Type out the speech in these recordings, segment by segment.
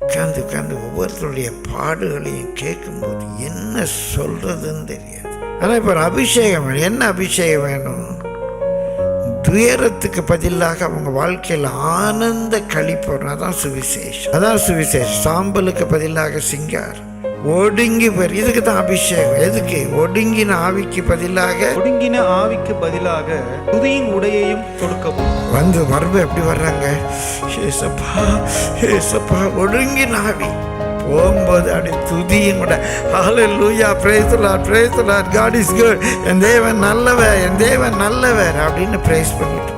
உட்காந்து உட்காந்து ஒவ்வொருத்தருடைய பாடுகளையும் கேட்கும்போது என்ன சொல்கிறதுன்னு தெரியாது. ஆனால் இப்போ ஒரு அபிஷேகம் வேணும். என்ன அபிஷேகம் வேணும்? துயரத்துக்கு பதிலாக அவங்க வாழ்க்கையில் ஆனந்த கழிப்பு அதான் சுவிசேஷம். அதான் சுவிசேஷம். சாம்பலுக்கு பதிலாக சிங்கார் ஒடுங்கி போய் இதுக்கு தான் அபிஷேகம். எதுக்கு? ஒடுங்கின ஆவிக்கு பதிலாக ஒடுங்கின ஆவிக்கு பதிலாக துதியின் உடையையும் கொடுக்கவும். வந்து வரவு எப்படி வர்றாங்க? ஏசப்பா ஏசப்பா ஒடுங்கின ஆவி. போகும்போது அப்படி துதியின் கூட lord praise the lord. God is good. என் தேவன் நல்லவர் என் தேவன் நல்லவர் அப்படின்னு praise பண்ணிட்டு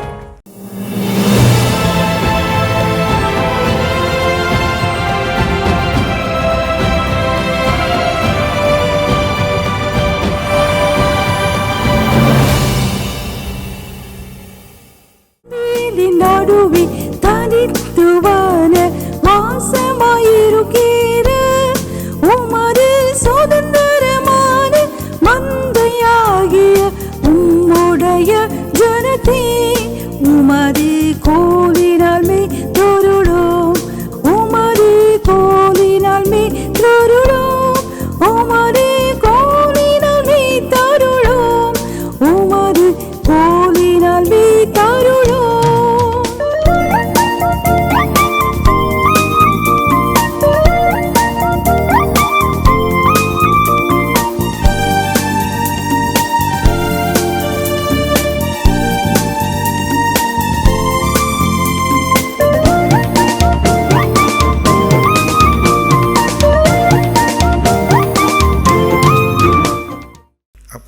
ఇది నడు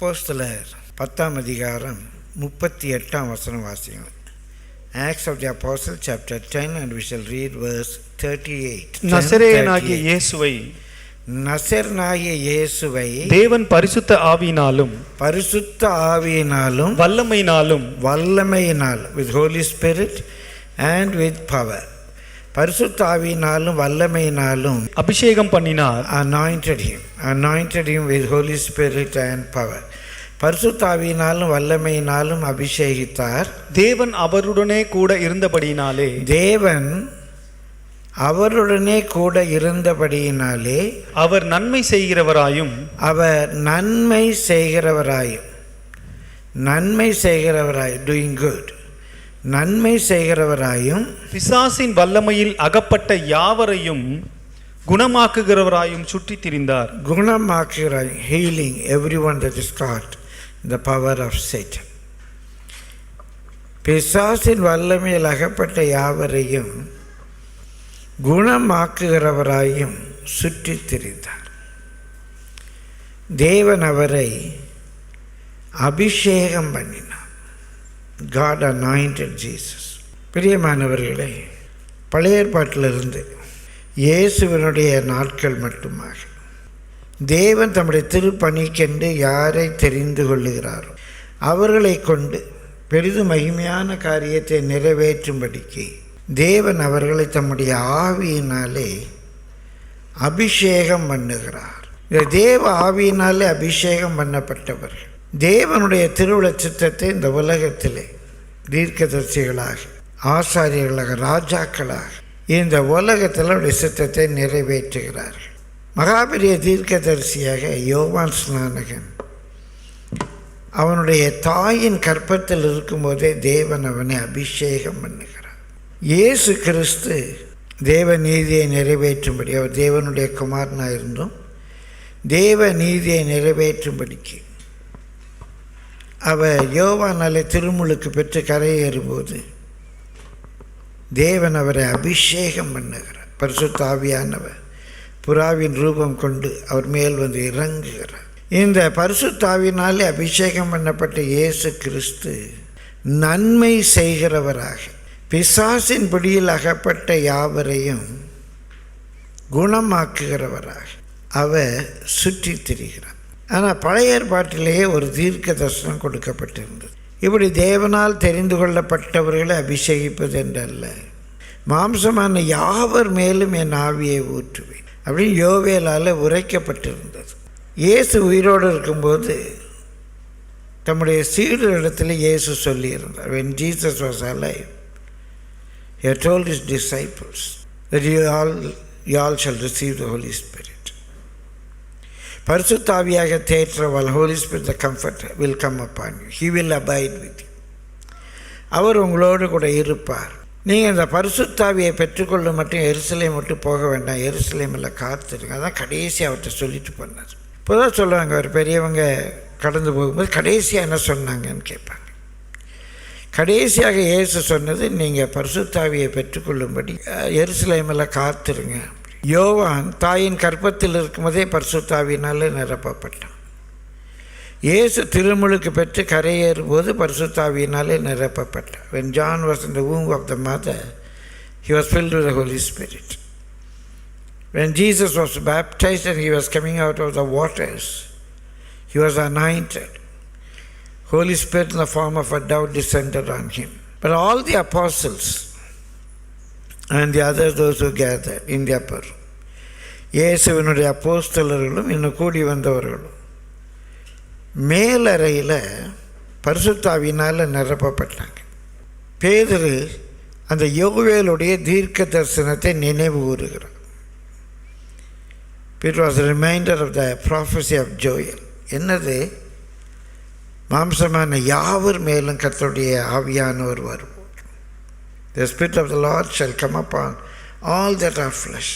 அப்போஸ்தலர் பத்தாம் அதிகாரம் முப்பத்தி எட்டாம் வசனம் வாசிங்க Acts of the Apostle chapter ten and we shall read verse thirty eight நசரேயனாகிய இயேசுவை நசர்னாகிய இயேசுவை தேவன் பரிசுத்த ஆவியினாலும் பரிசுத்த ஆவியினாலும் வல்லமையினாலும் வல்லமையினால் with Holy Spirit and with power பரிசுத்த ஆவியினாலும் வல்லமையினாலும் அபிஷேகம் பண்ணினார். anointed him. Anointed him with holy spirit and power. பரிசுத்த ஆவியினாலும் வல்லமையினாலும் அபிஷேகித்தார். தேவன் அவருடனே கூட இருந்தபடியினாலே. தேவன் அவருடனே கூட இருந்தபடியினாலே அவர் நன்மை செய்கிறவராயும் அவர் நன்மை செய்கிறவராயும் நன்மை செய்கிறவராய் டூயிங் குட் நன்மை செய்கிறவராயும் பிசாசின் வல்லமையில் அகப்பட்ட யாவரையும் குணமாக்குகிறவராயும் சுற்றித் திரிந்தார். குணமாக்குகிறாய் healing everyone that is God the power of Satan பிசாசின் வல்லமையில் அகப்பட்ட யாவரையும் குணமாக்குகிறவராயும் சுற்றித் திரிந்தார். தேவன் அவரை அபிஷேகம் பண்ணினார். காட் anointed ஜீசஸ் பிரியமானவர்களே பழைய ஏற்பாட்டிலிருந்து இயேசுவனுடைய நாட்கள் மட்டுமாக. தேவன் தம்முடைய திருப்பணிக்கென்று யாரை தெரிந்து கொள்ளுகிறாரோ அவர்களை கொண்டு பெரிதும் மகிமையான காரியத்தை நிறைவேற்றும்படிக்கு தேவன் அவர்களை தம்முடைய ஆவியினாலே அபிஷேகம் பண்ணுகிறார். இந்த தேவ ஆவியினாலே அபிஷேகம் பண்ணப்பட்டவர்கள். தேவனுடைய திருவிழ சித்தத்தை இந்த உலகத்திலே தீர்க்கதரிசிகளாக ஆசாரியர்களாக ராஜாக்களாக இந்த உலகத்தில் அவருடைய சித்தத்தை நிறைவேற்றுகிறார்கள். மகாபெரிய தீர்க்கதரிசியாக யோவான் ஸ்நானகன். அவனுடைய தாயின் கற்பத்தில் இருக்கும்போதே தேவன் அவனை அபிஷேகம் பண்ணுகிறார். இயேசு கிறிஸ்து தேவ நீதியை நிறைவேற்றும்படி அவர் தேவனுடைய குமாரனாக இருந்தும் தேவ நீதியை நிறைவேற்றும்படிக்கு அவள் யோவானாலே திருமுழுக்கு பெற்று கரையேறும்போது தேவன் அவரை அபிஷேகம் பண்ணுகிறார். பரிசுத்த ஆவியானவர் புறாவின் ரூபம் கொண்டு அவர் மேல் வந்து இறங்குகிறார். இந்த பரிசுத்தாவினாலே அபிஷேகம் பண்ணப்பட்ட இயேசு கிறிஸ்து நன்மை செய்கிறவராக பிசாசின் பிடியில் அகப்பட்ட யாவரையும் குணமாக்குகிறவராக அவர் சுற்றித் திரிகிறார் ஆனால் பழைய ஏற்பாட்டிலேயே ஒரு தீர்க்க தரிசனம் கொடுக்கப்பட்டிருந்தது. இப்படி தேவனால் தெரிந்து கொள்ளப்பட்டவர்களை அபிஷேகிப்பது என்றல்ல மாம்சமான யாவர் மேலும் என் ஆவியை ஊற்றுவேன் அப்படின்னு யோவேலால் உரைக்கப்பட்டிருந்தது. இயேசு உயிரோடு இருக்கும்போது தம்முடைய சீடரிடத்தில் இயேசு சொல்லியிருந்தார் when Jesus was alive he had his disciples you all you all you all shall receive the Holy பரிசுத்தாவியாக தேற்றவால் Holy Spirit the comfort will come upon you he will abide with அவர் உங்களோடு கூட இருப்பார். நீங்கள் இந்த பரிசுத்தாவியை பெற்றுக்கொள்ள மட்டும் எருசலேம் மட்டும் போக வேண்டாம். எருசலேமில் காத்துருங்க. அதான் கடைசி அவர்கிட்ட சொல்லிட்டு போனார். இப்போதான் சொல்லுவாங்க ஒரு பெரியவங்க கடந்து போகும்போது கடைசியாக என்ன சொன்னாங்கன்னு கேட்பாங்க. கடைசியாக இயேசு சொன்னது நீங்கள் பரிசுத்தாவியை பெற்றுக்கொள்ளும்படி எருசலேமில் காத்துருங்க. யோவான் தாயின் கற்பத்தில் இருக்கும்போதே பரிசுத்தாவினாலே நிரப்பப்பட்டான் இயேசு திருமுழுக்கு பெற்று கரையேறும்போது பரிசுத்தாவியினாலே நிரப்பப்பட்டார் when John was in the womb of the mother he was filled with the Holy Spirit when Jesus was baptized and he was coming out of the waters he was anointed Holy Spirit in the form of a dove descended on him but all the and the other those who gather India per இயேசுவினுடைய அப்போஸ்தலர்களும் இன்னும் கூடி வந்தவர்களும். மேலறையில் பரிசுத்தாவினால் நிரப்பப்பட்டாங்க. பேதரு அந்த யோகுவேலுடைய தீர்க்க தரிசனத்தை நினைவு கூறுகிறார். It was reminder of the prophecy of Joel என்னது? மாம்சமான யாவர் மேலும் கர்த்தருடைய ஆவியானவர் வரும்? The Spirit of the Lord shall come upon all that are flesh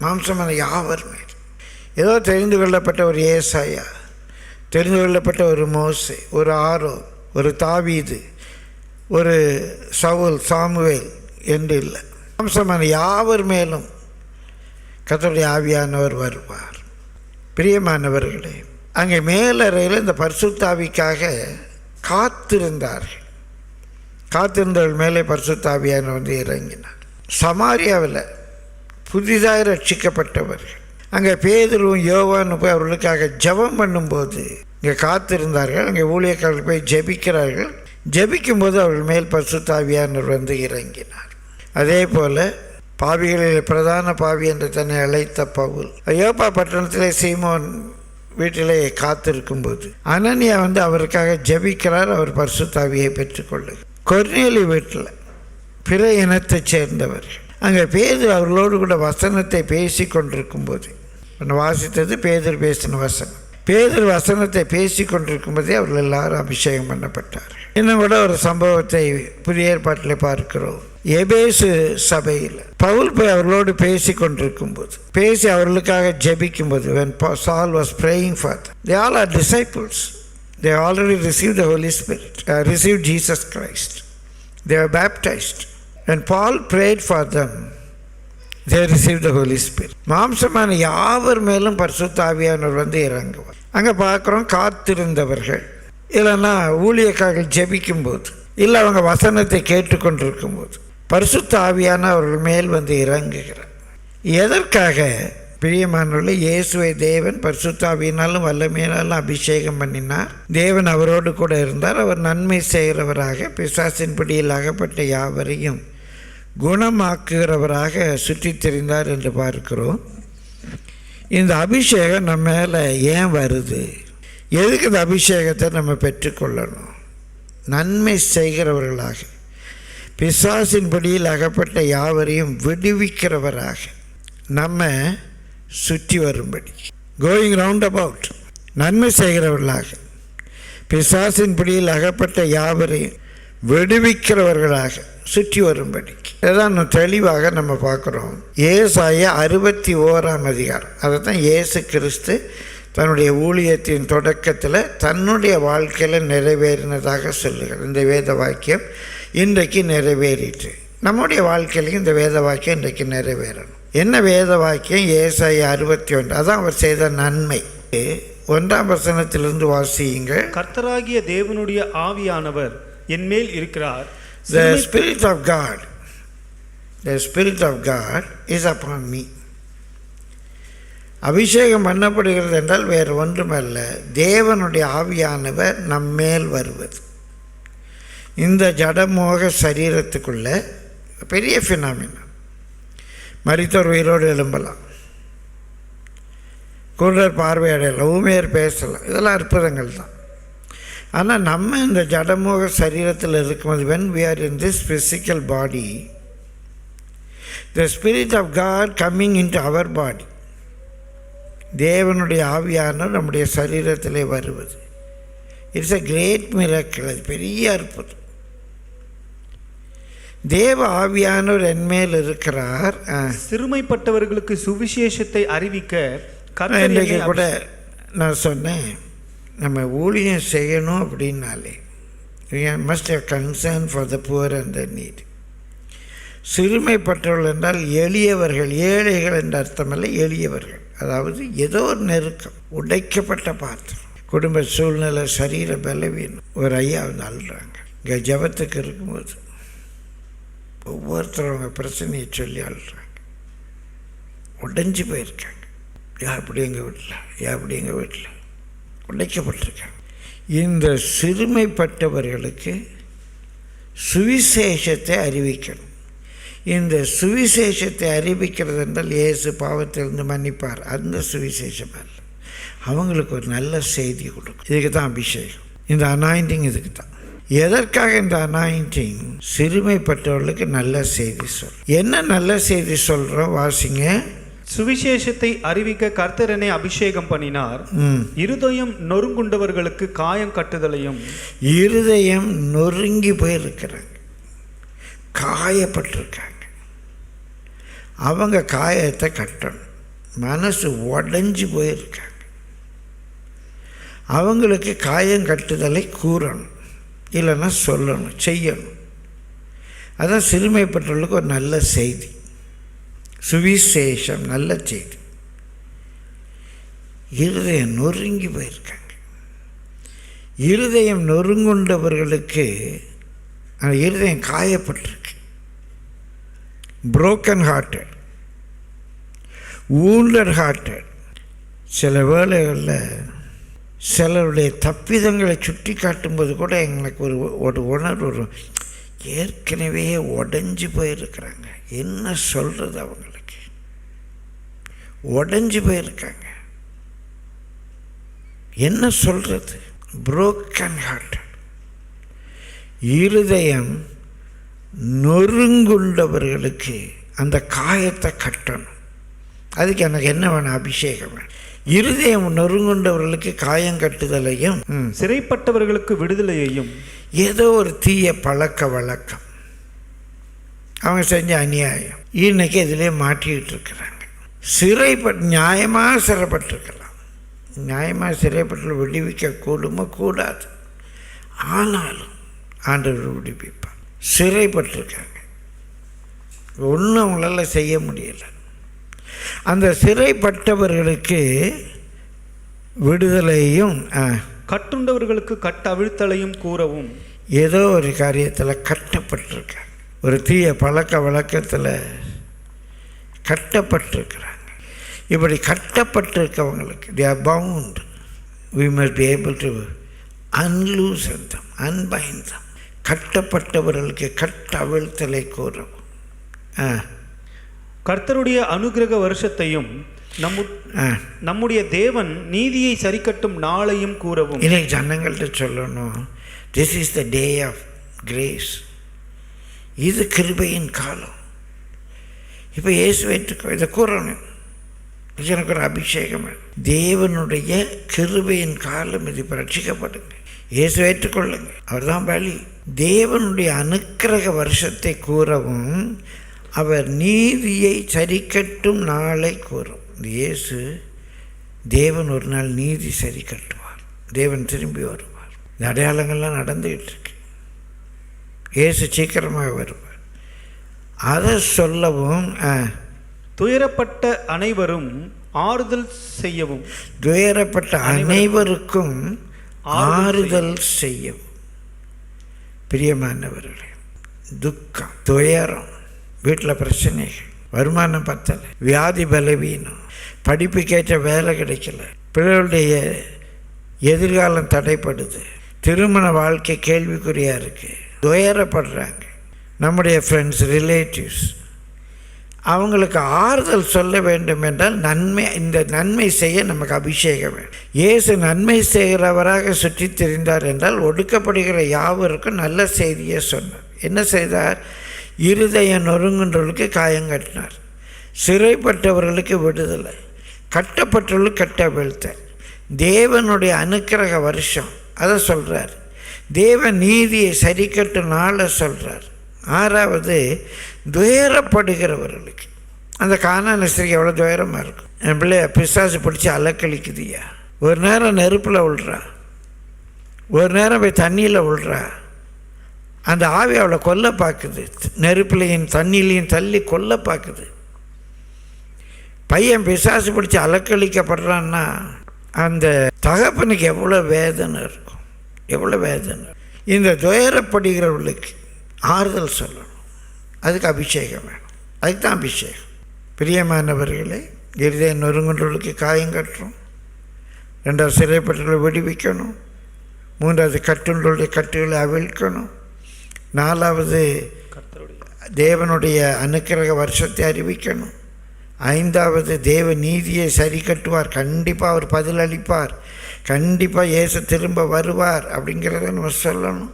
மாம்சமான யாவர் மேல் ஏதோ தெரிந்து கொள்ளப்பட்ட ஒரு ஏசாயா தெரிந்து கொள்ளப்பட்ட ஒரு மோசை ஒரு ஆரோ ஒரு தாவீது ஒரு சவுல் சாமுவேல் என்று இல்லை. மாம்சமான யாவர் மேலும் கத்தருடைய ஆவியானவர் வருவார். பிரியமானவர்களே அங்கே மேலறையில் இந்த பரிசுத்தாவிக்காக காத்திருந்தார்கள். காத்திருந்தவள் மேலே பரிசுத்தாவியான வந்து இறங்கினார். சமாரியாவில் புதிதாக ரட்சிக்கப்பட்டவர்கள். அங்கே பேதரும் யோவான்னு போய் அவர்களுக்காக ஜெபம் பண்ணும்போது இங்கே காத்திருந்தார்கள். அங்கே ஊழியக்காரர்கள் போய் ஜெபிக்கிறார்கள். ஜபிக்கும்போது அவர்கள் மேல் பரிசுத்தாவியானவர் வந்து இறங்கினார். அதே போல் பாவிகளில் பிரதான பாவி என்று தன்னை அழைத்த பவுல். யோப்பா பட்டணத்திலே சீமோன் வீட்டிலே காத்திருக்கும்போது அனன்யா வந்து அவருக்காக ஜெபிக்கிறார். அவர் பரிசுத்தாவியை பெற்றுக்கொள்ளு கொர்நேலி வீட்டில் பிற இனத்தைச் சேர்ந்தவர்கள் அங்கே பேது அவர்களோடு கூட வசனத்தை பேசி கொண்டிருக்கும்போது ஒன்று வாசித்தது பேதர் பேசின வசனம். பேதர் வசனத்தை பேசி கொண்டிருக்கும்போதே அவர்கள் எல்லாரும் அபிஷேகம் பண்ணப்பட்டார். இன்னும் கூட ஒரு சம்பவத்தை புதிய ஏற்பாட்டில் பார்க்கிறோம். எபேசு சபையில் பவுல் போய் அவர்களோடு பேசி கொண்டிருக்கும்போது பேசி அவர்களுக்காக ஜெபிக்கும்போது when Saul was praying for for all our disciples they already received the Holy Spirit uh, received Jesus Christ. They were baptized when Paul prayed for them. They received the Holy Spirit. மாம்சமான யாவர் மேலும் பரிசுத்தாவியானவர் வந்து இறங்குவார்? அங்கே பார்க்குறோம் காத்திருந்தவர்கள். இல்லைன்னா ஊழியக்காரர்கள் ஜெபிக்கும்போது இல்லை அவங்க வசனத்தை கேட்டுக்கொண்டிருக்கும்போது பரிசுத்த ஆவியான அவர்கள் மேல் வந்து இறங்குகிறார். எதற்காக? பிரியமானவர்களே இயேசுவை தேவன் பரிசுத்தாவியினாலும் வல்லமையினாலும் அபிஷேகம் பண்ணினார். தேவன் அவரோடு கூட இருந்தார். அவர் நன்மை செய்கிறவராக பிசாசின் பிடியில் அகப்பட்ட யாவரையும் குணமாக்குகிறவராக சுற்றித் தெரிந்தார் என்று பார்க்கிறோம். இந்த அபிஷேகம் நம்ம மேலே ஏன் வருது? எதுக்கு இந்த அபிஷேகத்தை நம்ம பெற்றுக்கொள்ளணும்? நன்மை செய்கிறவர்களாக பிசாசின் பிடியில் அகப்பட்ட யாவரையும் விடுவிக்கிறவராக நம்ம சுற்றி வரும்படி. கோயிங் ரவுண்ட் அபவுட் நன்மை செய்கிறவர்களாக. பிசாசின் பிடியில் அகப்பட்ட யாவரையும் விடுவிக்கிறவர்களாக சுற்றி வரும்படி. இதான் தெளிவாக நம்ம பார்க்குறோம். ஏசாய அறுபத்தி ஓராம் அதிகாரம். அதை தான் ஏசு கிறிஸ்து தன்னுடைய ஊழியத்தின் தொடக்கத்தில் தன்னுடைய வாழ்க்கையில் நிறைவேறினதாக சொல்லுகிறார். இந்த வேத வாக்கியம் இன்றைக்கு நிறைவேறிட்டு நம்முடைய வாழ்க்கையிலையும் இந்த வேத வாக்கியம் இன்றைக்கு நிறைவேறணும். என்ன வேத வாக்கியம்? ஏசாய அறுபத்தி ஒன்று அதான் அவர் செய்த நன்மை. ஒன்றாம் வசனத்திலிருந்து வாசியுங்கள். கர்த்தராகிய தேவனுடைய ஆவியானவர் என் மேல் இருக்கிறார். The Spirit of God, the Spirit of God is upon me. அபிஷேகம் பண்ணப்படுகிறது என்றால் வேறு ஒன்றுமல்ல. தேவனுடைய ஆவியானவர் நம்மேல் வருவது. இந்த ஜடமோக சரீரத்துக்குள்ள பெரிய ஃபினாமினா மறித்தோர் உயிரோடு எழும்பலாம். குருடர் பார்வையடையலாம் ஊமையர் பேசலாம். இதெல்லாம் அற்புதங்கள் தான். ஆனால் நம்ம இந்த ஜடமோக சரீரத்தில் இருக்கும்போது when we are in this physical body the spirit of God coming into our body தேவனுடைய ஆவியானவர் நம்முடைய சரீரத்திலே வருவது. இட்ஸ் அ கிரேட் மிராக்கிள் அது பெரிய அற்புதம். தேவ ஆவியானவர் என்மேல் இருக்கிறார். சிறுமைப்பட்டவர்களுக்கு சுவிசேஷத்தை அறிவிக்க இன்றைக்கு கூட நான் சொன்னேன் நம்ம ஊழியம் செய்யணும் அப்படின்னாலே. Must have concern for the poor and the need சிறுமைப்பட்டவர்கள் என்றால் எளியவர்கள் ஏழைகள் என்ற அர்த்தமல்ல எளியவர்கள். அதாவது ஏதோ ஒரு நெருக்கம் உடைக்கப்பட்ட பாத்திரம். குடும்ப சூழ்நிலை சரீர பலவீனம். ஒரு ஐயா வந்து அழுறாங்க. இங்கே ஜபத்துக்கு இருக்கும்போது ஒவ்வொருத்தரும் பிரச்சனையை சொல்லி அழுறாங்க உடைஞ்சு போயிருக்காங்க. யா அப்படி எங்கள் வீட்டில் யா அப்படி எங்கள் வீட்டில் உடைக்கப்பட்டிருக்காங்க. இந்த சிறுமைப்பட்டவர்களுக்கு சுவிசேஷத்தை அறிவிக்கணும். இந்த சுவிசேஷத்தை அறிவிக்கிறது என்றால் இயேசு பாவத்திலிருந்து மன்னிப்பார். அந்த சுவிசேஷம் அல்ல. அவங்களுக்கு ஒரு நல்ல செய்தி கொடுக்கும். இதுக்கு தான் அபிஷேகம். இந்த அனாயிண்டிங் இதுக்கு தான். எதற்காக இந்த அனாயிண்டிங் சிறுமைப்பட்டவர்களுக்கு நல்ல செய்தி சொல். என்ன நல்ல செய்தி சொல்கிறோம் வாசிங்க? சுவிசேஷத்தை அறிவிக்க கர்த்தர் என்னை அபிஷேகம் பண்ணினார். ம். இருதயம் நொறுங்குண்டவர்களுக்கு காயம் கட்டுதலையும் இருதயம் நொறுங்கி போயிருக்கிறாங்க. காயப்பட்டிருக்காங்க. அவங்க காயத்தை கட்டணும். மனசு உடஞ்சி போயிருக்காங்க. அவங்களுக்கு காயம் கட்டுதலை கூறணும். இல்லைன்னா சொல்லணும் செய்யணும். அதான் சிறுமைப்பட்டவர்களுக்கு ஒரு நல்ல செய்தி. சுவிசேஷம் நல்ல செய்தி. இருதயம் நொறுங்கி போயிருக்காங்க. இருதயம் நொறுங்குண்டவர்களுக்கு அந்த இருதயம் காயப்பட்டிருக்கு. புரோக்கன் ஹார்ட்டட் ஊண்டர் ஹார்ட்டட் சில வேளைகளில் சிலருடைய தப்பிதங்களை சுட்டி காட்டும்போது கூட எங்களுக்கு ஒரு ஒரு உணர்வு வரும். ஏற்கனவே உடஞ்சி போயிருக்கிறாங்க. என்ன சொல்கிறது அவங்களுக்கு? உடஞ்சி போயிருக்காங்க. என்ன சொல்கிறது புரோக்கன் ஹார்ட் இருதயம் நொறுங்குண்டவர்களுக்கு அந்த காயத்தை கட்டணும். அதுக்கு எனக்கு என்ன வேணும்? அபிஷேகம் வேணும். இருதயம் நொறுங்குண்டவர்களுக்கு காயம் கட்டுதலையும் சிறைப்பட்டவர்களுக்கு விடுதலையையும். ஏதோ ஒரு தீய பழக்க வழக்கம். அவங்க செஞ்ச அநியாயம். இன்னைக்கு இதிலே மாட்டிக்கிட்டு இருக்கிறாங்க சிறைப்பட் நியாயமாக சிறைப்பட்டிருக்கலாம். நியாயமாக சிறைப்பட்டு விடுவிக்க கூடுமோ கூடாது. ஆனாலும் ஆண்டவர் விடுவிப்பார். சிறைப்பட்டிருக்காங்க. ஒன்றும் அவங்களால செய்ய முடியல. அந்த சிறைப்பட்டவர்களுக்கு விடுதலையும் கட்டுண்டவர்களுக்கு கட்ட அவிழ்த்தலையும் கூறவும். ஏதோ ஒரு காரியத்தில் கட்டப்பட்டிருக்காங்க. ஒரு தீய பழக்க வழக்கத்தில் கட்டப்பட்டிருக்கிறாங்க. இப்படி கட்டப்பட்டிருக்கவங்களுக்கு they are bound we must be able to unloose them unbind them கட்டப்பட்டவர்களுக்கு கட்ட அவிழ்த்தலை கூறவும். ஆ. கர்த்தருடைய அனுக்கிரக வருஷத்தையும் நம்மு நம்முடைய தேவன் நீதியை சரிக்கட்டும் நாளையும் கூறவும். இன்னைக்கு ஜனங்கள்கிட்ட சொல்லணும். This is the day of grace இது கிருபையின் காலம். இப்போ இயேசுவேற்றுக்கோ இதை கூறணும். இது எனக்கு ஒரு அபிஷேகம். தேவனுடைய கிருபையின் காலம் இது இப்போ ரட்சிக்கப்படுங்க. இயேசு ஏற்றுக்கொள்ளுங்க. அவர் தான் பலி. தேவனுடைய அனுக்கிரக வருஷத்தை கூறவும் அவர் நீதியை சரிக்கட்டும் நாளை கூறும். இயேசு தேவன் ஒரு நாள் நீதி சரி கட்டுவார் தேவன் திரும்பி வருவார். இந்த அடையாளங்கள்லாம் நடந்துகிட்டு இருக்கு இயேசு சீக்கிரமாக வருவார். அதை சொல்லவும் துயரப்பட்ட அனைவரும் ஆறுதல் செய்யவும். துயரப்பட்ட அனைவருக்கும் ஆறுதல் செய்யும் பிரியமானவர்களே துக்கம் துயரம் வீட்டில் பிரச்சனைகள் வருமானம் பத்தலை. வியாதி பலவீனம். படிப்புக்கேற்ற வேலை கிடைக்கல. பிள்ளைகளுடைய எதிர்காலம் தடைப்படுது. திருமண வாழ்க்கை கேள்விக்குறியாக இருக்குது துயரப்படுறாங்க. நம்முடைய ஃப்ரெண்ட்ஸ் ரிலேட்டிவ்ஸ் அவங்களுக்கு ஆறுதல் சொல்ல வேண்டும் என்றால் நன்மை இந்த நன்மை செய்ய நமக்கு அபிஷேகம் வேண்டும் இயேசு நன்மை செய்கிறவராக சுற்றித் திரிந்தார் என்றால் ஒடுக்கப்படுகிற யாவருக்கும் நல்ல செய்தியை சொன்னார். என்ன செய்தார்? இருதயம் நொறுங்குன்றவர்களுக்கு காயம் கட்டினார். சிறைப்பட்டவர்களுக்கு விடுதலை. கட்டப்பட்டவர்களுக்கு கட்ட வீழ்த்த. தேவனுடைய அனுக்கிரக வருஷம். அதை சொல்கிறார் தேவ நீதியை சரி கட்டும் நாளை சொல்கிறார் ஆறாவது துயரப்படுகிறவர்களுக்கு. அந்த காணான ஸ்திரீ எவ்வளோ துயரமாக இருக்கும். என் பிள்ளைய பிசாசு பிடிச்சி அலக்கழிக்குதுயா ஒரு நேரம் நெருப்பில் விழுறா ஒரு நேரம் போய் தண்ணியில் விழுறா அந்த ஆவி அவளை கொல்ல பார்க்குது. நெருப்புலையும் தண்ணிலையும் தள்ளி கொல்ல பார்க்குது. பையன் பிசாசு பிடிச்சி அலக்களிக்கப்படுறான்னா அந்த தகப்பனுக்கு எவ்வளோ வேதனை இருக்கும். எவ்வளோ வேதனை. இந்த துயரப்படுகிறவர்களுக்கு ஆறுதல் சொல்லணும். அதுக்கு அபிஷேகம் வேணும். அதுக்கு தான் அபிஷேகம். பிரியமானவர்களே இருதய நொறுங்குன்றவர்களுக்கு காயம் கட்டுறோம். ரெண்டாவது சிறைப்பட்டவர்களை விடுவிக்கணும். மூன்றாவது கட்டுன்றவருடைய கட்டுகளை அவிழ்க்கணும். நாலாவது தேவனுடைய அனுக்கிரக வருஷத்தை அறிவிக்கணும். ஐந்தாவது தேவ நீதியை சரி கட்டுவார். கண்டிப்பாக அவர் பதில் அளிப்பார். கண்டிப்பாக இயேசு திரும்ப வருவார் அப்படிங்கிறத நம்ம சொல்லணும்.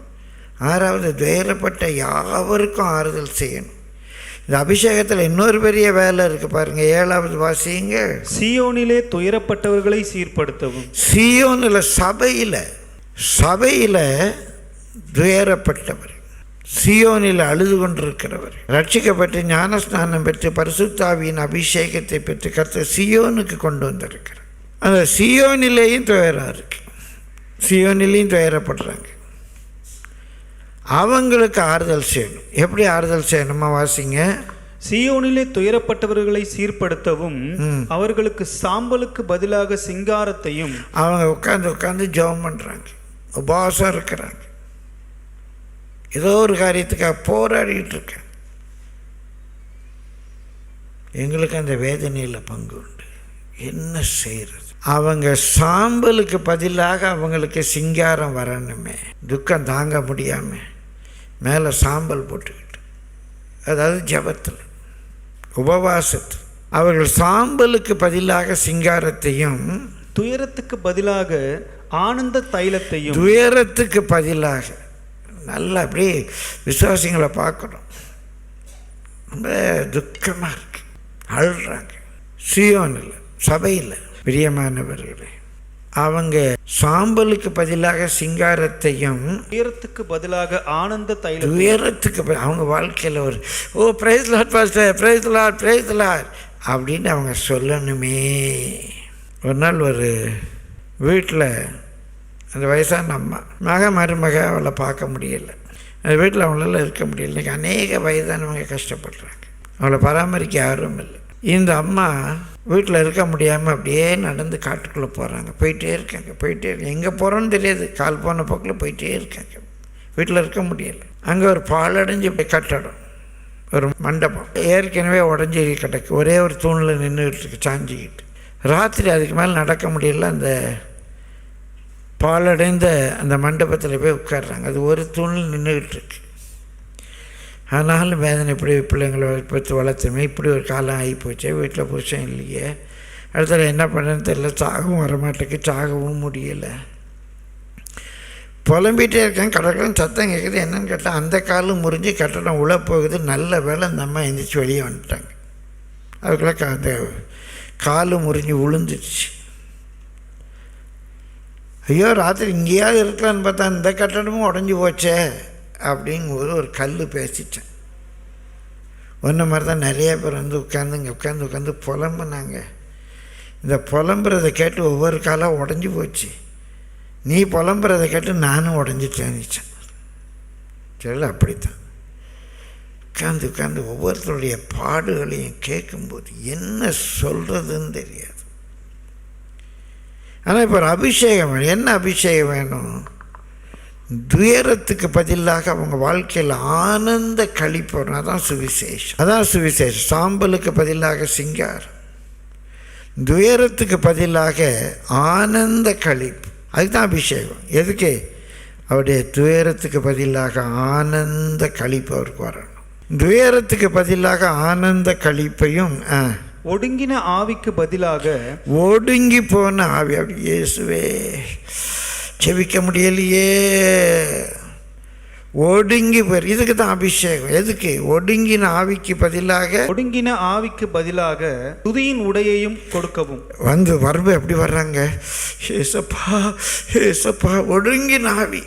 ஆறாவது துயரப்பட்ட யாவருக்கும் ஆறுதல் செய்யணும். இந்த அபிஷேகத்தில் இன்னொரு பெரிய வேலை இருக்குது பாருங்கள் ஏழாவது வாசிங்க. சீயோனிலே துயரப்பட்டவர்களை சீர்படுத்தவும். சியோனில் சபையில் சபையில் துயரப்பட்டவர். சியோனில் அழுது கொண்டிருக்கிறவர். ரட்சிக்கப்பட்டு ஞானஸ்நானம் பெற்று பரிசுத்தாவியின் அபிஷேகத்தை பெற்று கர்த்தர் சியோனுக்கு கொண்டு வந்திருக்கிறார். அந்த சியோனிலேயும் துயரம் இருக்கு. சியோனிலேயும் துயரப்படுறாங்க. அவங்களுக்கு ஆறுதல் செய்யணும். எப்படி ஆறுதல் செய்யணுமா வாசிங்க சீயோனிலே துயரப்பட்டவர்களை சீர்படுத்தவும் அவர்களுக்கு சாம்பலுக்கு பதிலாக சிங்காரத்தையும் அவங்க உட்காந்து உட்காந்து ஜெபம் பண்ணுறாங்க உபவாசம் இருக்கிறாங்க. ஏதோ ஒரு காரியத்துக்காக போராடிட்டு இருக்கேன் எங்களுக்கு அந்த வேதனையில் பங்கு உண்டு. என்ன செய்கிறது அவங்க சாம்பலுக்கு பதிலாக அவங்களுக்கு சிங்காரம் வரணுமே. துக்கம் தாங்க முடியாமல் மேலே சாம்பல் போட்டுக்கிட்டு. அதாவது ஜபத்தில். உபவாசத்தில் அவர்கள் சாம்பலுக்கு பதிலாக சிங்காரத்தையும் துயரத்துக்கு பதிலாக ஆனந்த தைலத்தையும் துயரத்துக்கு பதிலாக நல்லா அப்படியே விசுவாசிங்களை பார்க்கணும். ரொம்ப துக்கமாக இருக்கு. அழுறாங்க. சியோனில் சபையில் பிரியமானவர்களே அவங்க சாம்பலுக்கு பதிலாக சிங்காரத்தையும் துயரத்துக்கு பதிலாக ஆனந்த தைலம் துயரத்துக்கு ப- அவங்க வாழ்க்கையில் ஒரு ஓ praise Lord pastor praise Lord praise Lord அப்படின்னு அவங்க சொல்லணுமே. ஒரு நாள் ஒரு வீட்டில் அந்த வயசான அம்மா. மக மருமக அவளை பார்க்க முடியல. அந்த வீட்டில் அவங்களால இருக்க முடியல. இன்றைக்கி அநேக வயதானவங்க கஷ்டப்படுறாங்க. அவளை பராமரிக்க யாரும் இல்லை. இந்த அம்மா வீட்டில் இருக்க முடியாமல் அப்படியே நடந்து காட்டுக்குள்ளே போகிறாங்க போயிட்டே இருக்காங்க. போயிட்டே இருக்காங்க. எங்கே போகிறோன்னு தெரியாது. கால் போன போக்கில் போயிட்டே இருக்காங்க. வீட்டில் இருக்க முடியல. அங்கே ஒரு பாலடைஞ்சு போய் கட்டடம். ஒரு மண்டபம். ஏற்கனவே உடஞ்சி கிடக்கு. ஒரே ஒரு தூணில் நின்றுக்கிட்டு இருக்கு சாஞ்சிக்கிட்டு. ராத்திரி அதுக்கு மேலே நடக்க முடியல அந்த பாலடைந்த அந்த மண்டபத்தில் போய் உட்காடுறாங்க அது ஒரு தூணில் நின்றுக்கிட்டு இருக்கு ஆனாலும் வேதனை இப்படி பிள்ளைங்களை பெற்று வளர்த்துமே இப்படி ஒரு காலம் ஆகி போச்சு வீட்டில் புருஷன் இல்லையே. அடுத்தது என்ன பண்ணுறதுன்னு தெரியல சாகவும் வரமாட்டேக்கு சாகவும் முடியலை. புலம்பிகிட்டே இருக்கேன் கடற்கடன் சத்தம் கேட்குது என்னென்னு கேட்டால் அந்த காலும் முறிஞ்சு கட்டடம் உள்ள போகுது நல்ல வேலை அந்த அம்மா எந்திரிச்சு வெளியே வந்துட்டாங்க. அதுக்குள்ளே அந்த காலு முறிஞ்சு விழுந்துடுச்சு ஐயோ ராத்திரி இங்கேயாவது இருக்கலான்னு பார்த்தா இந்த கட்டடமும் உடஞ்சி போச்சே அப்படிங்கும்போது ஒரு கல் பேசிட்டேன். ஒன்று மாதிரி தான் நிறைய பேர் வந்து உட்காந்து இங்கே உட்காந்து உட்காந்து புலம்புனாங்க. இந்த புலம்புறதை கேட்டு ஒவ்வொரு காலாக உடஞ்சி போச்சு. நீ புலம்புறதை கேட்டு நானும் உடஞ்சிட்டேன்னுச்சேன் சரி அப்படித்தான். உட்காந்து உட்காந்து ஒவ்வொருத்தருடைய பாடுகளையும் கேட்கும்போது என்ன சொல்கிறதுன்னு தெரியாது. ஆனால் இப்போ ஒரு அபிஷேகம் வேணும். என்ன அபிஷேகம் வேணும்? துயரத்துக்கு பதிலாக அவங்க வாழ்க்கையில் ஆனந்த கழிப்பு அதான் சுவிசேஷம். அதான் சுவிசேஷம். சாம்பலுக்கு பதிலாக சிங்கார் துயரத்துக்கு பதிலாக ஆனந்த கழிப்பு. அதுதான் அபிஷேகம். எதுக்கு? அவருடைய துயரத்துக்கு பதிலாக ஆனந்த கழிப்பு அவருக்கு வரணும். துயரத்துக்கு பதிலாக ஆனந்த கழிப்பையும் ஆ, ஒடுங்கின ஆவிக்கு பதிலாக ஒடுங்கி போன ஆவி அப்படி இயேசுவே செவிக்க முடியலையே. ஒடுங்கி போயிரு இதுக்கு தான் அபிஷேகம். எதுக்கு? ஒடுங்கின ஆவிக்கு பதிலாக ஒடுங்கின ஆவிக்கு பதிலாக துதியின் உடையையும் கொடுக்கவும். வந்து வரவு எப்படி வர்றாங்க. ஏசப்பா ஏசப்பா ஒடுங்கின ஆவி.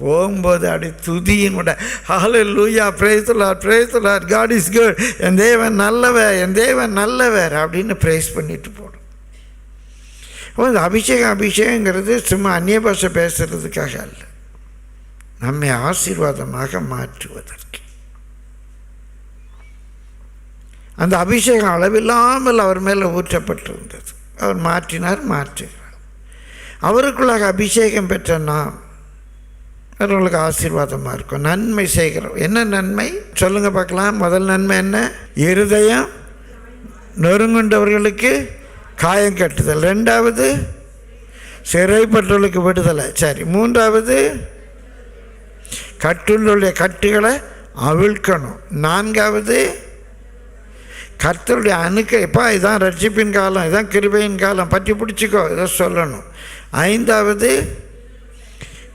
போகும்போது அப்படி துதியினோட hallelujah praise the Lord praise the Lord God is good என் தேவன் நல்லவர் என் தேவன் நல்லவர் அப்படின்னு ப்ரேஸ் பண்ணிட்டு போகணும். இந்த அபிஷேகம் அபிஷேகங்கிறது சும்மா அந்நிய பாஷை பேசுகிறதுக்காக அல்ல. நம்மை ஆசீர்வாதமாக மாற்றுவதற்கு. அந்த அபிஷேகம் அளவில்லாமல் அவர் மேலே ஊற்றப்பட்டிருந்தது. அவர் மாற்றினார் மாற்றுகிறார். அவருக்குள்ளாக அபிஷேகம் பெற்ற நாம் அவர்களுக்கு ஆசீர்வாதமாக இருக்கும். நன்மை செய்கிறோம் என்ன நன்மை? சொல்லுங்கள் பார்க்கலாம். முதல் நன்மை என்ன? இருதயம் நொறுங்குண்டவர்களுக்கு காயம் கட்டுதல். ரெண்டாவது சிறைப்பட்டவர்களுக்கு விடுதலை. சரி மூன்றாவது கட்டுடைய கட்டுகளை அவிழ்க்கணும். நான்காவது கர்த்தருடைய அணுக்க. இப்போ இதான் ரட்சிப்பின் காலம் இதான் கிருபையின் காலம். பற்றி பிடிச்சிக்கோ இதை சொல்லணும். ஐந்தாவது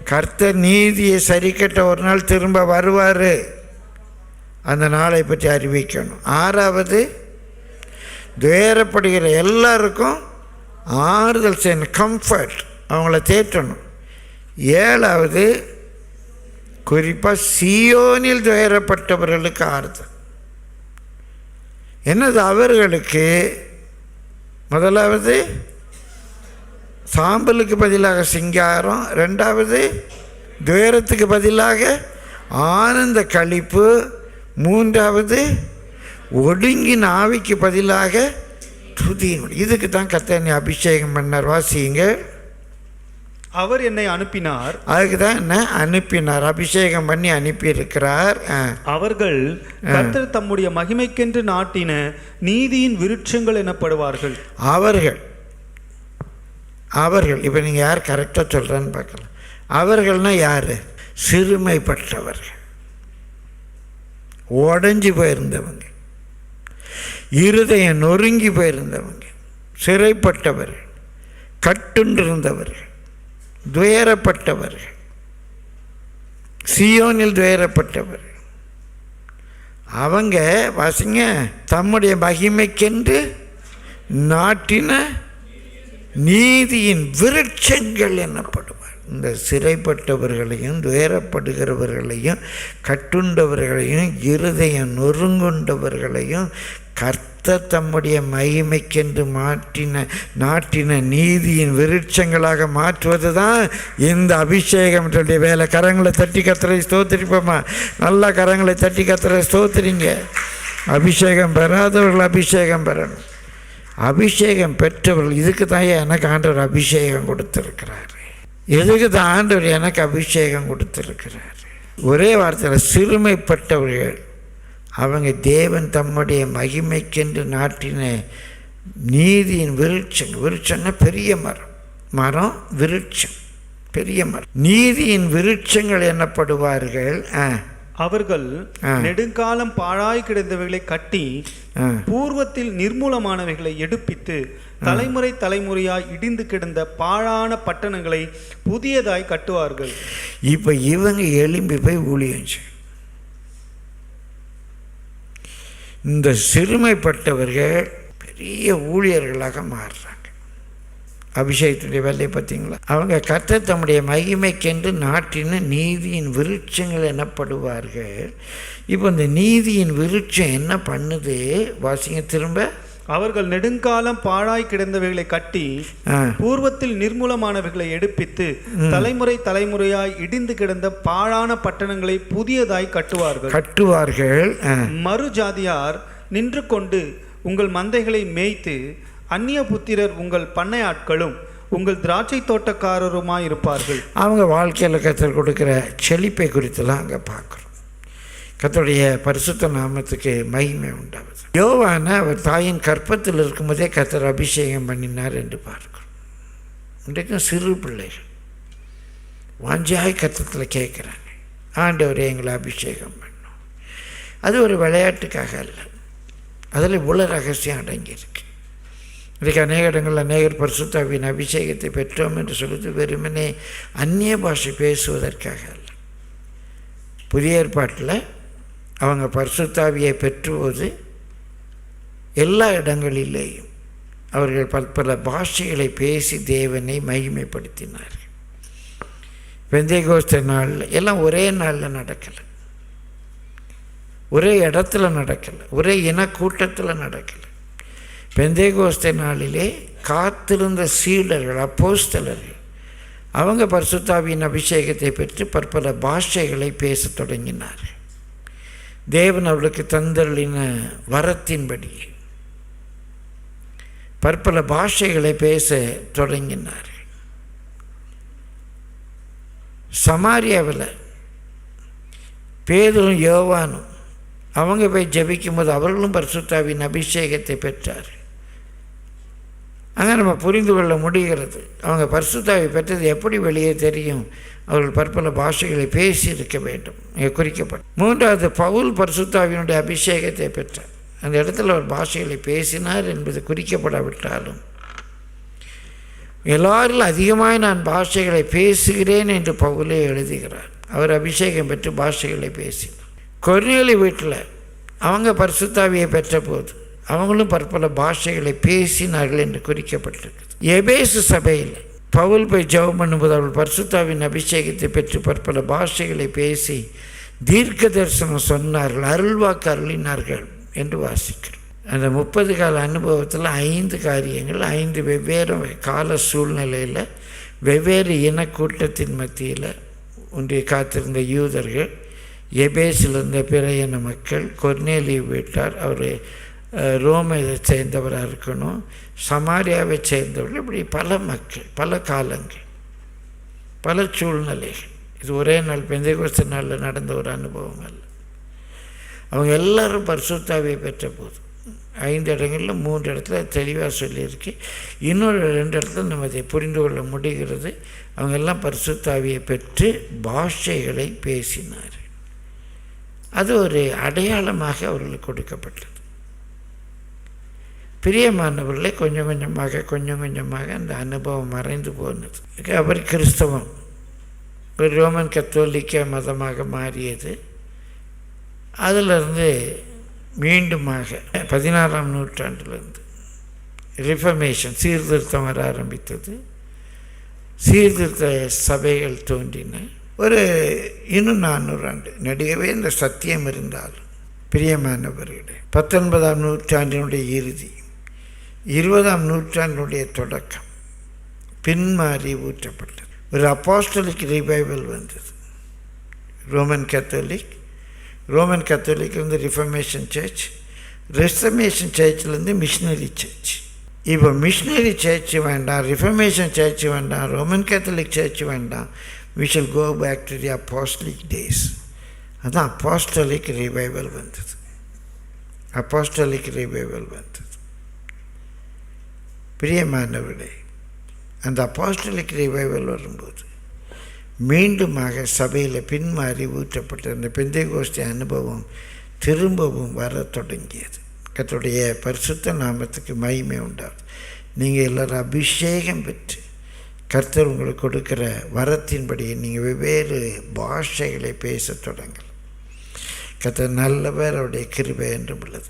கர்த்தர் நீதியை சரிக்கட்ட ஒரு நாள் திரும்ப வருவார். அந்த நாளை பற்றி அறிவிக்கணும். ஆறாவது துயரப்படுகிற எல்லாருக்கும் ஆறுதல் செய்யணும். கம்ஃபர்ட் அவங்கள தேற்றணும். ஏழாவது குறிப்பாக சியோனில் துயரப்பட்டவர்களுக்கு ஆறுதல். என்னது அவர்களுக்கு? முதலாவது சாம்பலுக்கு பதிலாக சிங்காரம் ரெண்டாவது துயரத்துக்கு பதிலாக ஆனந்த களிப்பு மூன்றாவது ஒடுங்கின ஆவிக்கு பதிலாக துதியின் இதுக்கு தான் கத்தனை அபிஷேகம் பண்ணார். வாசிங்க அவர் என்னை அனுப்பினார். அதுக்கு தான் என்ன? அனுப்பினார். அபிஷேகம் பண்ணி அனுப்பியிருக்கிறார். அவர்கள் கர்த்தர் தம்முடைய மகிமைக்கென்று நாட்டின நீதியின் விருட்சங்கள் எனப்படுவார்கள். அவர்கள் அவர்கள் இப்போ நீங்கள் யார் கரெக்டாக சொல்கிறேன்னு பார்க்கலாம் அவர்கள்னால் யார்? சிறுமைப்பட்டவர்கள் உடஞ்சி போயிருந்தவங்க. இருதயம் நொறுங்கி போயிருந்தவங்க. சிறைப்பட்டவர்கள். கட்டுண்டிருந்தவர்கள். துயரப்பட்டவர்கள். சியோனில் துயரப்பட்டவர். அவங்க வாசிங்க தம்முடைய மகிமைக்கென்று நாட்டின நீதியின் விருட்சங்கள் எனப்படுவார். இந்த சிறைப்பட்டவர்களையும் துயரப்படுகிறவர்களையும் கட்டுண்டவர்களையும் இருதயம் நொறுங்குண்டவர்களையும் கர்த்தர் தம்முடைய மகிமைக்கென்று மாற்றின நாட்டின நீதியின் விருட்சங்களாக மாற்றுவது தான் இந்த அபிஷேகம். வேலை கரங்களை தட்டி கத்துறை ஸ்தோத்திரிப்போமா? நல்லா கரங்களை தட்டி கத்துற ஸ்தோத்திரிங்க. அபிஷேகம் பெறாதவர்கள் அபிஷேகம் பெறணும். அபிஷேகம் பெற்றவர்கள் இதுக்கு தான் எனக்கு ஆண்டவர் அபிஷேகம் கொடுத்துருக்கிறாரு. எதுக்கு தான் ஆண்டவர் எனக்கு அபிஷேகம் கொடுத்துருக்கிறார். ஒரே வார்த்தையில் சிறுமைப்பட்டவர்கள் அவங்க தேவன் தம்முடைய மகிமைக்கென்று நாட்டின நீதியின் விருட்சம் விருட்சம்னா பெரிய மரம். மரம் விருட்சம் பெரிய மரம். நீதியின் விருட்சங்கள் எனப்படுவார்கள் ஆ அவர்கள். நெடுங்காலம் பாழாய் கிடந்தவைகளை கட்டி பூர்வத்தில் நிர்மூலமானவைகளை எடுப்பித்து தலைமுறை தலைமுறையாய் இடிந்து கிடந்த பாழான பட்டணங்களை புதியதாய் கட்டுவார்கள். இப்போ இவங்க எழும்பி போய் ஊழியம் இந்த சிறுமைப்பட்டவர்கள் பெரிய ஊழியர்களாக மாறுறாங்க. அபிஷேகத்துடைய வேலையை பார்த்தீங்களா? அவங்க கர்த்தர் தம்முடைய மகிமைக்கென்று நாட்டின நீதியின் விருட்சங்கள் எனப்படுவார்கள் இப்போ இந்த நீதியின் விருட்சம் என்ன பண்ணுது? வாசிங்க திரும்ப. அவர்கள் நெடுங்காலம் பாழாய் கிடந்தவைகளை கட்டி பூர்வத்தில் நிர்மூலமானவைகளை எடுப்பித்து தலைமுறை தலைமுறையாய் இடிந்து கிடந்த பாழான பட்டணங்களை புதியதாய் கட்டுவார்கள். கட்டுவார்கள். மறு ஜாதியார் நின்று கொண்டு உங்கள் மந்தைகளை மேய்த்து அந்நிய புத்திரர் உங்கள் பண்ணை ஆட்களும் உங்கள் திராட்சை தோட்டக்காரருமாக இருப்பார்கள். அவங்க வாழ்க்கையில் கத்தர் கொடுக்குற செழிப்பை குறித்துலாம் அங்கே பார்க்குறோம். கத்தருடைய பரிசுத்த நாமத்துக்கு மகிமை உண்டாகுது யோவான அவர் தாயின் கற்பத்தில் இருக்கும்போதே கத்தர் அபிஷேகம் பண்ணினார் என்று பார்க்கிறோம். இன்றைக்கும் சிறு பிள்ளைகள். வாஞ்சியாய் கத்தத்தில் கேட்குறாங்க. ஆண்டவரே எங்களை அபிஷேகம் பண்ணும் அது ஒரு விளையாட்டுக்காக அல்ல. அதில் இவ்வளோ ரகசியம் அடங்கியிருக்கு. இன்றைக்கு அநேக இடங்களில் அநேகர் பரிசுத்தாவின் அபிஷேகத்தை பெற்றோம் என்று சொல்வது வெறுமனே அந்நிய பாஷை பேசுவதற்காக அல்ல. புதிய ஏற்பாட்டில் அவங்க பரிசுத்தாவியை பெற்றுவது எல்லா இடங்களிலேயும் அவர்கள் பற்பல பாஷைகளை பேசி தேவனை மகிமைப்படுத்தினார் வெந்தயகோஸ்த நாளில் எல்லாம் ஒரே நாளில் நடக்கலை. ஒரே இடத்துல நடக்கலை. ஒரே இனக்கூட்டத்தில் நடக்கலை. பெந்தேகோஸ்த நாளிலே காத்திருந்த சீடர்கள் அப்போஸ்தலர்கள் அவங்க பரிசுத்தாவியின் அபிஷேகத்தை பெற்று பற்பல பாஷைகளை பேசத் தொடங்கினார் தேவன் அவளுக்கு தந்தருளின வரத்தின்படி பற்பல பாஷைகளை பேச தொடங்கினார் சமாரியாவில் பேதரும் யோவானும் அவங்க போய் ஜெபிக்கும் போது அவர்களும் பரிசுத்தாவின் அபிஷேகத்தை பெற்றார் அதை நம்ம புரிந்து கொள்ள முடிகிறது. அவங்க பரிசுத்தாவை பெற்றது எப்படி வெளியே தெரியும்? அவர்கள் பற்பல பாஷைகளை பேசி இருக்க வேண்டும். இங்கே குறிக்கப்படும் மூன்றாவது பவுல் பரிசுத்தாவினுடைய அபிஷேகத்தை பெற்றார். அந்த இடத்துல அவர் பாஷைகளை பேசினார் என்பது குறிக்கப்படாவிட்டாலும் எல்லாரிலும் அதிகமாக நான் பாஷைகளை பேசுகிறேன் என்று பவுலே எழுதுகிறார். அவர் அபிஷேகம் பெற்று பாஷைகளை பேசினார். கொர்நேலி வீட்டில் அவங்க பரிசுத்தாவியை பெற்ற போது அவங்களும் பற்பல பாஷைகளை பேசினார்கள் என்று குறிக்கப்பட்டிருக்குது எபேசு சபையில் பவுல் போய் ஜெபம் பண்ணும்போது அவள் பர்சுத்தாவின் அபிஷேகத்தை பெற்று பற்பல பாஷைகளை பேசி தீர்க்க தரிசனம் சொன்னார்கள் அருள்வாக்கு அருளினார்கள் என்று வாசிக்கிறோம். அந்த முப்பது கால அனுபவத்தில் ஐந்து காரியங்கள் ஐந்து வெவ்வேறு கால சூழ்நிலையில் வெவ்வேறு இனக்கூட்டத்தின் மத்தியில் ஒன்றிய காத்திருந்த யூதர்கள் எபேஸில் இருந்த மக்கள் கொர்னேலி வீட்டார் அவர் ரோமை சேர்ந்தவராக இருக்கணும். சமாரியாவை சேர்ந்தவர்கள். இப்படி பல மக்கள் பல காலங்கள் பல சூழ்நிலைகள். இது ஒரே நாள் பெந்தைகோஸ்த நாளில் நடந்த ஒரு அனுபவம் அல்ல. அவங்க எல்லாரும் பரிசுத்தாவியை பெற்ற போது ஐந்து இடங்களில் மூன்று இடத்துல தெளிவாக சொல்லியிருக்கு. இன்னொரு ரெண்டு இடத்துல நம்ம அதை புரிந்து கொள்ள முடிகிறது. அவங்க எல்லாம் பரிசுத்தாவியை பெற்று பாஷைகளை பேசினார் அது ஒரு அடையாளமாக அவர்களுக்கு கொடுக்கப்பட்டது. பிரியமானவர்களே கொஞ்சம் கொஞ்சமாக கொஞ்சம் கொஞ்சமாக அந்த அனுபவம் மறைந்து போனது. அவர் கிறிஸ்தவம். ஒரு ரோமன் கத்தோலிக்க மதமாக மாறியது. அதிலிருந்து மீண்டுமாக பதினாறாம் நூற்றாண்டிலிருந்து ரிஃபர்மேஷன் சீர்திருத்தம் வர ஆரம்பித்தது. சீர்திருத்த சபைகள் தோன்றின. ஒரு இன்னும் நானூறாண்டு நடிகவே இந்த சத்தியம் இருந்தாலும் பிரியமானவர்களே பத்தொன்பதாம் நூற்றாண்டினுடைய இறுதி இருபதாம் நூற்றாண்டுடைய தொடக்கம். பின்மாறி ஊற்றப்பட்டது. ஒரு அப்பாஸ்டலிக் ரிவைவல் வந்தது. ரோமன் கத்தோலிக் ரோமன் கத்தோலிக் வந்து ரிஃபர்மேஷன் சர்ச் ரிஃபர்மேஷன் சர்ச்லேருந்து மிஷினரி சர்ச் இப்போ மிஷினரி சர்ச் வேண்டாம் ரிஃபர்மேஷன் சர்ச் வேண்டாம் ரோமன் கேத்தலிக் சர்ச் வேண்டாம். We shall go back to the apostolic days அதான் அப்பாஸ்டலிக் ரிவைவல் வந்தது. அப்பாஸ்டலிக் ரிவைவல் வந்தது. பிரியமானவர்களே அந்த அப்பாஸ்டலிக் ரிவைவல் வரும்போது மீண்டுமாக சபையில் பின்மாறி ஊற்றப்பட்ட அந்த பெந்தை கோஷ்டி அனுபவம் திரும்பவும் வர தொடங்கியது. கத்துடைய பரிசுத்த நாமத்துக்கு மகிமை உண்டாது நீங்கள் எல்லோரும் அபிஷேகம் பெற்று கர்த்தர் உங்களுக்கு கொடுக்குற வரத்தின்படி நீங்கள் வெவ்வேறு பாஷைகளை பேசத் தொடங்கலாம். கர்த்தர் நல்லவர் அவருடைய கிருபை என்றும் உள்ளது.